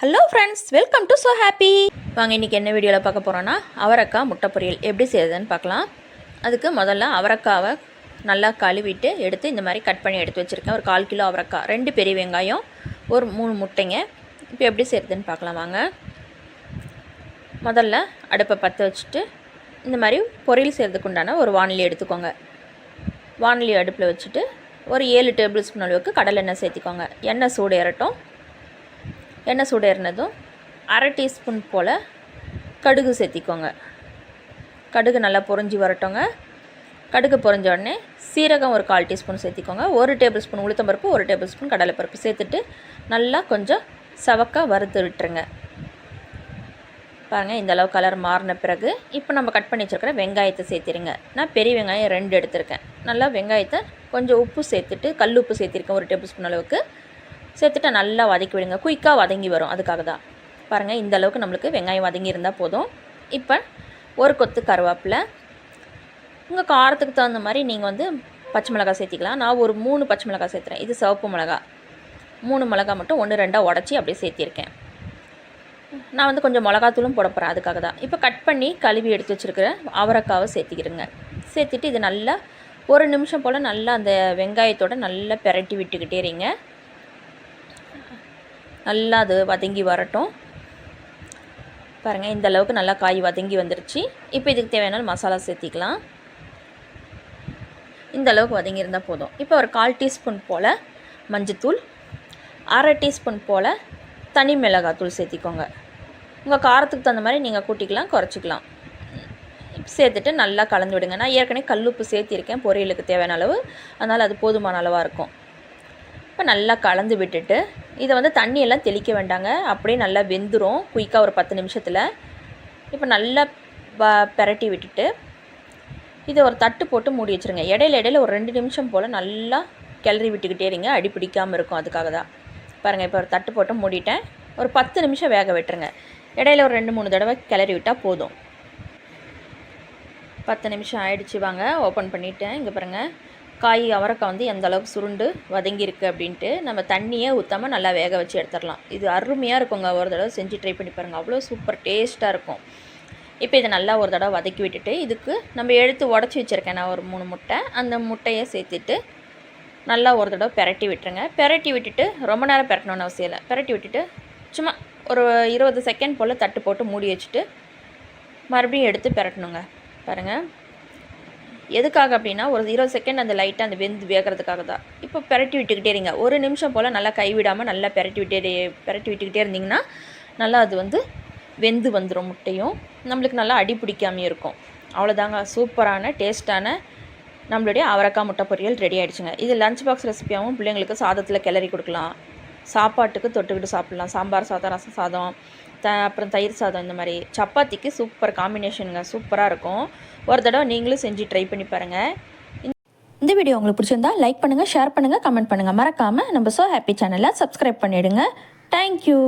Hello friends welcome to so happy வாங்க இன்றைக்கி என்ன வீடியோவில் பார்க்க போகிறோன்னா அவரைக்காய் முட்டை பொரியல் எப்படி செய்யுதுன்னு பார்க்கலாம். அதுக்கு முதல்ல அவரைக்காவை நல்லா கழுவிட்டு எடுத்து இந்த மாதிரி கட் பண்ணி எடுத்து வச்சுருக்கேன். ஒரு கால் கிலோ அவரைக்காய் ரெண்டு பெரிய வெங்காயம் ஒரு மூணு முட்டைங்க. இப்போ எப்படி செய்யுதுன்னு பார்க்கலாம் வாங்க. முதல்ல அடுப்பை பற்ற வச்சுட்டு இந்த மாதிரி பொரியல் செய்கிறதுக்கு உண்டான ஒரு வானிலை எடுத்துக்கோங்க. வானிலை அடுப்பில் வச்சுட்டு ஒரு ஏழு டேபிள் ஸ்பூன் அளவுக்கு கடலை எண்ணெய் சேர்த்திக்கோங்க. எண்ணெய் சூடு ஏறட்டும். எண்ணெய் சூடு அரை டீஸ்பூன் போல் கடுகு சேர்த்திக்கோங்க. கடுகு நல்லா பொறிஞ்சி வரட்டுங்க. கடுகு பொறிஞ்ச உடனே சீரகம் ஒரு கால் டீஸ்பூன் சேர்த்திக்கோங்க. ஒரு டேபிள் ஸ்பூன் உளுத்தம்பருப்பு ஒரு டேபிள் ஸ்பூன் கடலைப்பருப்பு சேர்த்துட்டு நல்லா கொஞ்சம் சவக்காக வறுத்து விட்டுருங்க. பாருங்கள் இந்த அளவு கலர் மாறின பிறகு இப்போ நம்ம கட் பண்ணி வச்சுருக்கிற வெங்காயத்தை சேர்த்திருங்க. நான் பெரிய வெங்காயம் ரெண்டு எடுத்திருக்கேன். நல்லா வெங்காயத்தை கொஞ்சம் உப்பு சேர்த்துட்டு கல் உப்பு சேர்த்திருக்கேன் ஒரு டேபிள் ஸ்பூன் அளவுக்கு. சேர்த்துட்டு நல்லா வதக்கி விடுங்க. குயிக்காக வதங்கி வரும். அதுக்காக தான் பாருங்கள் இந்த அளவுக்கு நம்மளுக்கு வெங்காயம் வதங்கி இருந்தால் போதும். இப்போ ஒரு கொத்து கருவேப்பிலை. உங்கள் காரத்துக்கு தகுந்த மாதிரி நீங்கள் வந்து பச்சை மிளகாய் சேர்த்திக்கலாம். நான் ஒரு மூணு பச்சை மிளகாய் சேர்த்துறேன். இது சிவப்பு மிளகா மூணு மிளகா மட்டும் ஒன்று ரெண்டாக உடச்சி அப்படியே சேர்த்திருக்கேன். நான் வந்து கொஞ்சம் மிளகாத்தூளும் போட போகிறேன் அதுக்காக தான் இப்போ கட் பண்ணி கழுவி எடுத்து வச்சுருக்கிற அவரைக்காவை சேர்த்திக்கிறேங்க சேர்த்துட்டு இது நல்லா ஒரு நிமிஷம் போல் நல்லா அந்த வெங்காயத்தோடு நல்லா பெரட்டி விட்டுக்கிட்டே இருங்க. நல்லா அது வதங்கி வரட்டும். பாருங்கள் இந்த அளவுக்கு நல்லா காய் வதங்கி வந்துருச்சு. இப்போ இதுக்கு தேவையான மசாலா சேர்த்திக்கலாம். இந்த அளவுக்கு வதங்கியிருந்தால் போதும். இப்போ ஒரு கால் டீஸ்பூன் போல் மஞ்சத்தூள் அரை டீஸ்பூன் போல் தனி மிளகாத்தூள் சேர்த்திக்கோங்க. உங்கள் காரத்துக்கு தகுந்த மாதிரி நீங்கள் கூட்டிக்கலாம் குறைச்சிக்கலாம். சேர்த்துட்டு நல்லா கலந்து விடுங்க. நான் ஏற்கனவே கல்லுப்பு சேர்த்திருக்கேன் பொரியலுக்கு தேவையான அளவு. அதனால் அது போதுமான அளவாக இருக்கும். இப்போ நல்லா கலந்து விட்டுட்டு இதை வந்து தண்ணியெல்லாம் தெளிக்க வேண்டாங்க. அப்படியே நல்லா வெந்துடும் குயிக்காக ஒரு பத்து நிமிஷத்தில். இப்போ நல்லா ப பெரட்டி விட்டுட்டு இதை ஒரு தட்டு போட்டு மூடி வச்சுருங்க. இடையில இடையில ஒரு ரெண்டு நிமிஷம் போல் நல்லா கிளறி விட்டுக்கிட்டே இருங்க. அடி பிடிக்காமல் இருக்கும் அதுக்காக தான். பாருங்கள் இப்போ ஒரு தட்டு போட்டு மூடிட்டேன். ஒரு பத்து நிமிஷம் வேக விட்டுருங்க. இடையில ஒரு ரெண்டு மூணு தடவை கிளறி விட்டால் போதும். பத்து நிமிஷம் ஆயிடுச்சு வாங்க. ஓப்பன் பண்ணிவிட்டேன் இங்கே பாருங்கள் காய் அவரைக்காய் வந்து எந்த அளவுக்கு சுருண்டு வதங்கியிருக்கு அப்படின்ட்டு நம்ம தண்ணியே ஊற்றாமல் நல்லா வேக வச்சு எடுத்துடலாம். இது அருமையாக இருக்குங்க. ஒரு தடவை செஞ்சு ட்ரை பண்ணி பாருங்கள் அவ்வளோ சூப்பர் டேஸ்ட்டாக இருக்கும். இப்போ இதை நல்லா ஒரு தடவை வதக்கி விட்டுட்டு இதுக்கு நம்ம எடுத்து உடச்சி வச்சுருக்கேன். நான் ஒரு மூணு முட்டை. அந்த முட்டையை சேர்த்துட்டு நல்லா ஒரு தடவை பெரட்டி விட்டுருங்க. பெரட்டி விட்டுட்டு ரொம்ப நேரம் பெரட்டணும்னு அவசியம் இல்லை. பெரட்டி விட்டுட்டு சும்மா ஒரு இருபது செகண்ட் போல் தட்டு போட்டு மூடி வச்சுட்டு மறுபடியும் எடுத்து பெரட்டணுங்க. பாருங்கள் எதுக்காக அப்படின்னா ஒரு இருபது செகண்ட் அந்த லைட்டாக அந்த வெந்து வேகிறதுக்காக தான் இப்போ பெரட்டி விட்டுக்கிட்டே இருங்க. ஒரு நிமிஷம் போல் நல்லா கைவிடாமல் நல்லா பெரட்டி விட்டே பெரட்டி விட்டுக்கிட்டே இருந்திங்கன்னா நல்லா அது வந்து வெந்து வந்துடும் முட்டையும். நம்மளுக்கு நல்லா அடி பிடிக்காமையும் இருக்கும். அவ்வளோதாங்க சூப்பரான டேஸ்ட்டான நம்மளுடைய அவரக்காய் முட்டை பொரியல் ரெடி ஆகிடுச்சுங்க இது லஞ்ச் பாக்ஸ் ரெசிபியாகவும் பிள்ளைங்களுக்கு சாதத்தில் கிளறி கொடுக்கலாம். சாப்பாட்டுக்கு தொட்டுக்கிட்டு சாப்பிட்லாம். சாம்பார் சாதம் ரசம் சாதம் த அப்புறம் தயிர் சாதம் இந்த மாதிரி. சப்பாத்திக்கு சூப்பர் காம்பினேஷனுங்க சூப்பராக இருக்கும். ஒரு தடவை நீங்களும் செஞ்சு ட்ரை பண்ணி பாருங்கள் இந்த வீடியோ உங்களுக்கு பிடிச்சிருந்தா லைக் பண்ணுங்கள் ஷேர் பண்ணுங்கள் கமெண்ட் பண்ணுங்கள் மறக்காமல் நம்ம ஸோ ஹாப்பி சேனலை சப்ஸ்கிரைப் பண்ணிவிடுங்க தேங்க்யூ